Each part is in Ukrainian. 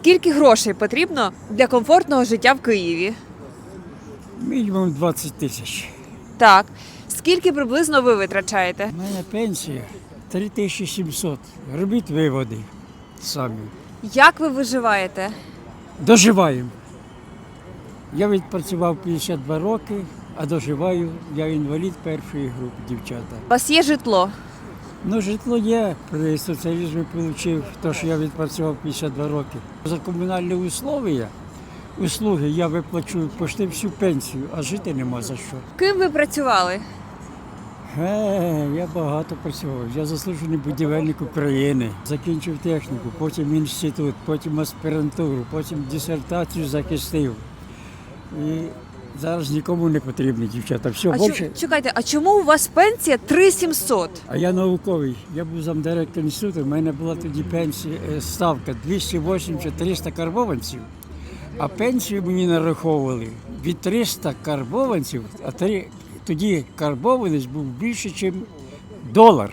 Скільки грошей потрібно для комфортного життя в Києві? Мінімум 20 тисяч. Так. Скільки приблизно ви витрачаєте? У мене пенсія 3700. Робіть виводи самі. Як ви виживаєте? Доживаємо. Я відпрацював 52 роки, а доживаю. Я інвалід першої групи, дівчата. У вас є житло? Ну, житло є, при соціалізмі отримав те, що я відпрацював 52 роки. За комунальні условия, услуги я виплачу почти всю пенсію, а жити нема за що. Ким ви працювали? Е, я багато працював. Я заслужений будівельник України. Закінчив техніку, потім інститут, потім аспірантуру, потім дисертацію захистив. І зараз нікому не потрібні дівчата. Все, А чу- чекайте, а чому у вас пенсія 3700? А я науковий. Я був замдиректор інституту. У мене була тоді пенсія е, ставка 280-300 карбованців. А пенсію мені нараховували від 300 карбованців, а тоді карбованець був більше, ніж долар.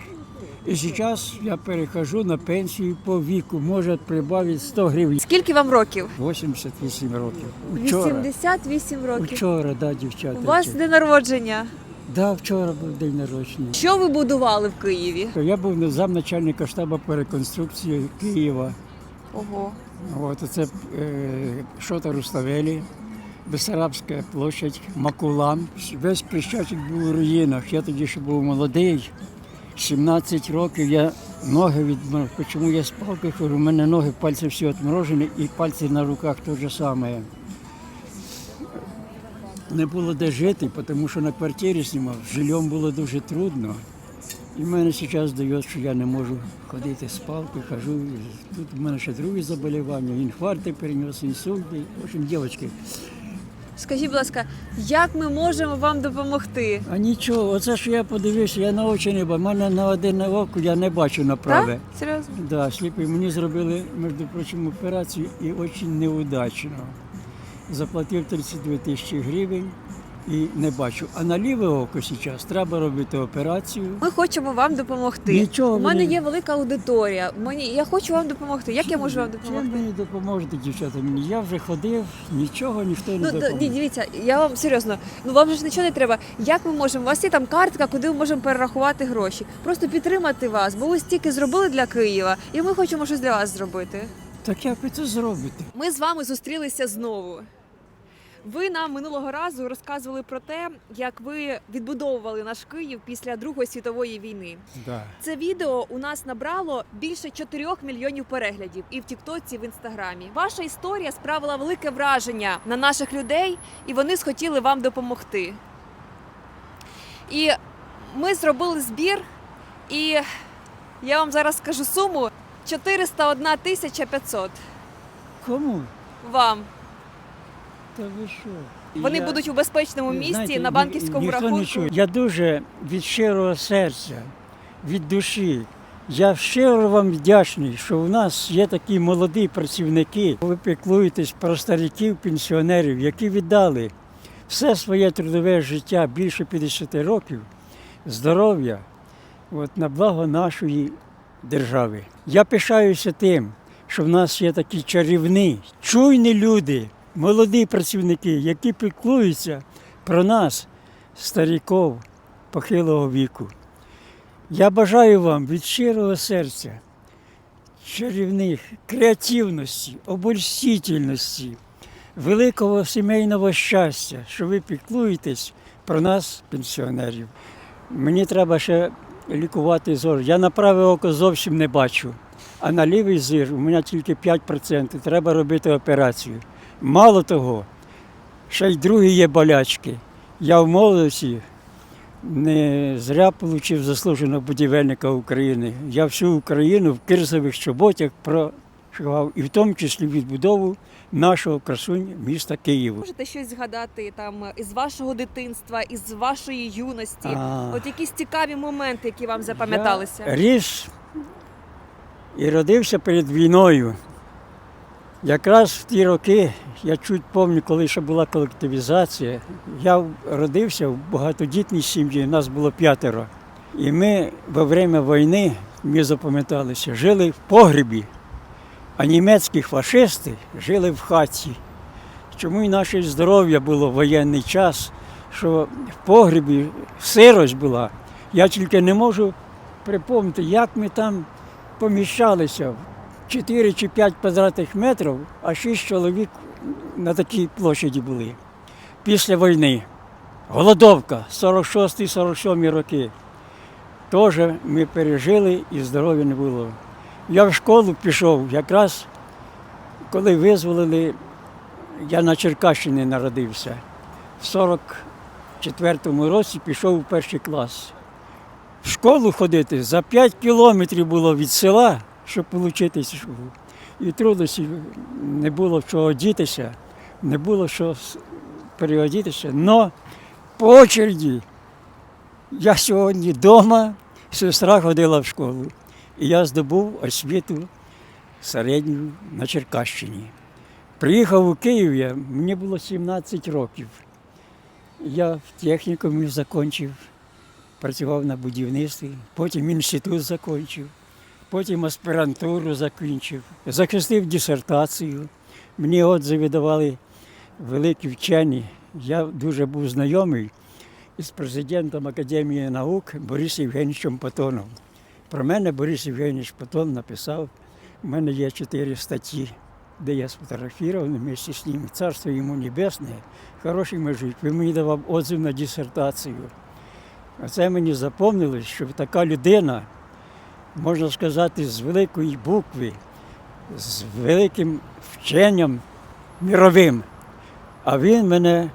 І зараз я перехожу на пенсію по віку, може прибавити 100 гривень. Скільки вам років? 88 років. Вчора, 88 років. вчора, да, дівчата. У вас день народження. да, вчора був день народження. Що ви будували в Києві? Я був замначальника штабу по реконструкції Києва. Ого. От це е, Шота Руставелі, Бесарабська площадь, Макулан. Весь Хрещатик був у руїнах. Я тоді ще був молодий. 17 років я ноги відморозив. Чому я з палкою хожу? У мене ноги, пальці всі відморожені і пальці на руках те ж саме. Не було де жити, тому що на квартирі знімав. Жильом було дуже трудно. І в мене зараз дає, що я не можу ходити з палкою, хожу. Тут у мене ще другі заболівання, інфаркти перенес, інсульти. В общем, дівчатки. Скажіть, будь ласка, як ми можемо вам допомогти? А нічого, оце що я подивився, я на очі не бачу. У мене на один око я не бачу направи. Так? Серйозно? Да, сліпий. Мені зробили, між прочим, операцію і дуже неудачно. Заплатив 32 тисячі гривень і не бачу. А на ліве око зараз треба робити операцію. Ми хочемо вам допомогти. Нічого У мене мені- є велика аудиторія. Мені я хочу вам допомогти. Як я можу вам Чим допомогти? мені допоможете, дівчата? Мені я вже ходив, нічого ніхто не Ну д- ні, дивіться, я вам серйозно. Ну вам же ж нічого не треба. Як ми можемо? У вас є там картка, куди ми можемо перерахувати гроші. Просто підтримати вас, бо ви стільки зробили для Києва, і ми хочемо щось для вас зробити. Так як ви це зробите? Ми з вами зустрілися знову. Ви нам минулого разу розказували про те, як ви відбудовували наш Київ після Другої світової війни. Да. Це відео у нас набрало більше 4 мільйонів переглядів і в Тіктоці, і в інстаграмі. Ваша історія справила велике враження на наших людей, і вони схотіли вам допомогти. І ми зробили збір, і я вам зараз скажу суму 401 тисяча 500 Кому? вам. Та ви що? Вони Я- будуть у безпечному місці Знаєте, на ні- банківському ніхто рахунку. Не чує. Я дуже від щирого серця, від душі. Я щиро вам вдячний, що у нас є такі молоді працівники. Ви піклуєтесь про стариків, пенсіонерів, які віддали все своє трудове життя більше 50 років, здоров'я от, на благо нашої держави. Я пишаюся тим, що в нас є такі чарівні, чуйні люди, молоді працівники, які піклуються про нас, старіків похилого віку. Я бажаю вам від щирого серця чарівних креативності, обольстительності, великого сімейного щастя, що ви піклуєтесь про нас, пенсіонерів. Мені треба ще лікувати зор. Я на праве око зовсім не бачу, а на лівий зір у мене тільки 5%. Треба робити операцію. Мало того, ще й другі є болячки. Я в молодості не зря отримав заслуженого будівельника України. Я всю Україну в кирзових чоботях прошивав, і в тому числі відбудову нашого красунь міста Києва. Можете щось згадати там із вашого дитинства, із вашої юності? А. От якісь цікаві моменти, які вам запам'яталися? Я ріс і родився перед війною. Якраз в ті роки, я чуть пам'ятаю, коли ще була колективізація, я родився в багатодітній сім'ї, нас було п'ятеро. І ми во время війни, ми запам'яталися, жили в погребі. А німецькі фашисти жили в хаті. Чому і наше здоров'я було в воєнний час, що в погрібі сирость була. Я тільки не можу припомнити, як ми там поміщалися. 4 чи 5 квадратних метрів, а 6 чоловік на такій площаді були. Після війни. Голодовка, 46-47 роки. Теж ми пережили і здоров'я не було. Я в школу пішов якраз, коли визволили, я на Черкащині народився. В 44-му році пішов у перший клас. В школу ходити за 5 кілометрів було від села, щоб школу. І трудностей не було чого дітися, не було що переодітися. Но по очереді я сьогодні вдома, сестра ходила в школу. І я здобув освіту середню на Черкащині. Приїхав у Київ, я, мені було 17 років. Я в технікумі закінчив, працював на будівництві, потім інститут закінчив, потім аспірантуру закінчив, захистив дисертацію. Мені отзиви давали великі вчені. Я дуже був знайомий із президентом Академії наук Борисом Євгенійовичем Патоном. Про мене Борис Євгенійович Патон написав. У мене є чотири статті, де я сфотографірований вместе з ним. Царство йому небесне, хороший мужик. Він мені давав отзив на дисертацію. А це мені запомнилось, що така людина, можна сказати, з великої букви, з великим вченням міровим. А він мене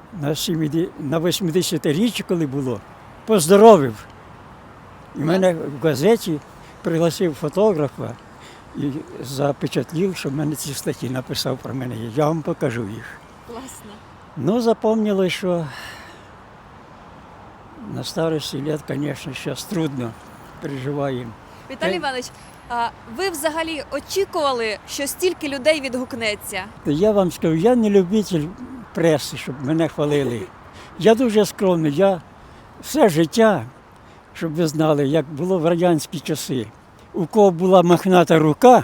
на 80-річчя, коли було, поздоровив. І мене в газеті пригласив фотографа і запечатлів, що в мене ці статті написав про мене. Я вам покажу їх. Класно. Ну, запомнилось, що на старості лет, звісно, зараз трудно переживаємо. Віталій Е. Іванович, а ви взагалі очікували, що стільки людей відгукнеться? Я вам скажу, я не любитель преси, щоб мене хвалили. Я дуже скромний. Я все життя, щоб ви знали, як було в радянські часи. У кого була махната рука,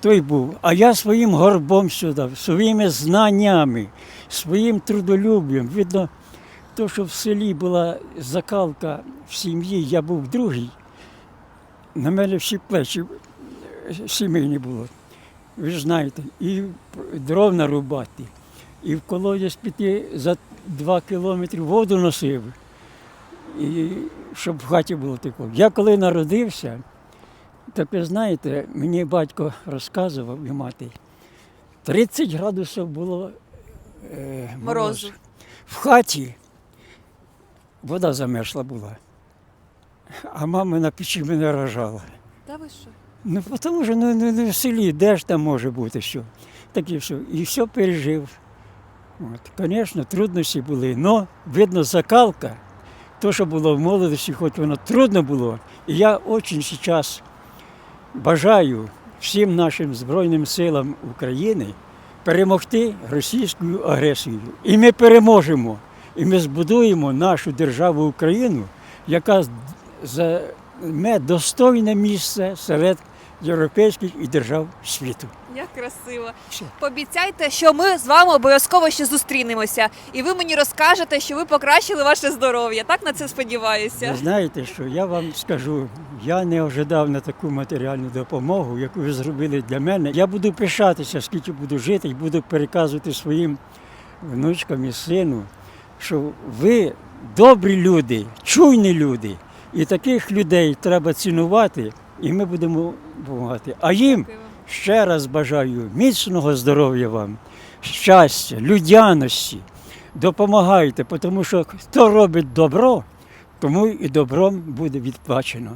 той був. А я своїм горбом сюди, своїми знаннями, своїм трудолюб'ям. Видно, то, що в селі була закалка в сім'ї, я був другий. На мене всі плечі сімейні було. Ви ж знаєте, і дров нарубати, і в колодязь піти за два кілометри воду носив, і щоб в хаті було тепло. Я коли народився, так ви знаєте, мені батько розказував і мати, 30 градусів було е, Морозу. В хаті вода замерзла була, а мама на печі мене рожала. Та ви що? Ну, тому що ну, ну, ну, в селі, де ж там може бути що? Так і все. І все пережив. От. Звісно, трудності були, але видно, закалка, то, що було в молодості, хоч воно трудно було. І я дуже зараз бажаю всім нашим Збройним силам України перемогти російську агресію. І ми переможемо. І ми збудуємо нашу державу Україну, яка займе достойне місце серед європейських і держав світу. Як красиво. Пообіцяйте, що ми з вами обов'язково ще зустрінемося, і ви мені розкажете, що ви покращили ваше здоров'я. Так на це сподіваюся. Ви знаєте, що я вам скажу, я не ожидав на таку матеріальну допомогу, яку ви зробили для мене. Я буду пишатися, скільки буду жити, і буду переказувати своїм внучкам і сину, що ви добрі люди, чуйні люди, і таких людей треба цінувати, і ми будемо допомагати. А їм ще раз бажаю міцного здоров'я вам, щастя, людяності. Допомагайте, тому що хто робить добро, тому і добром буде відплачено.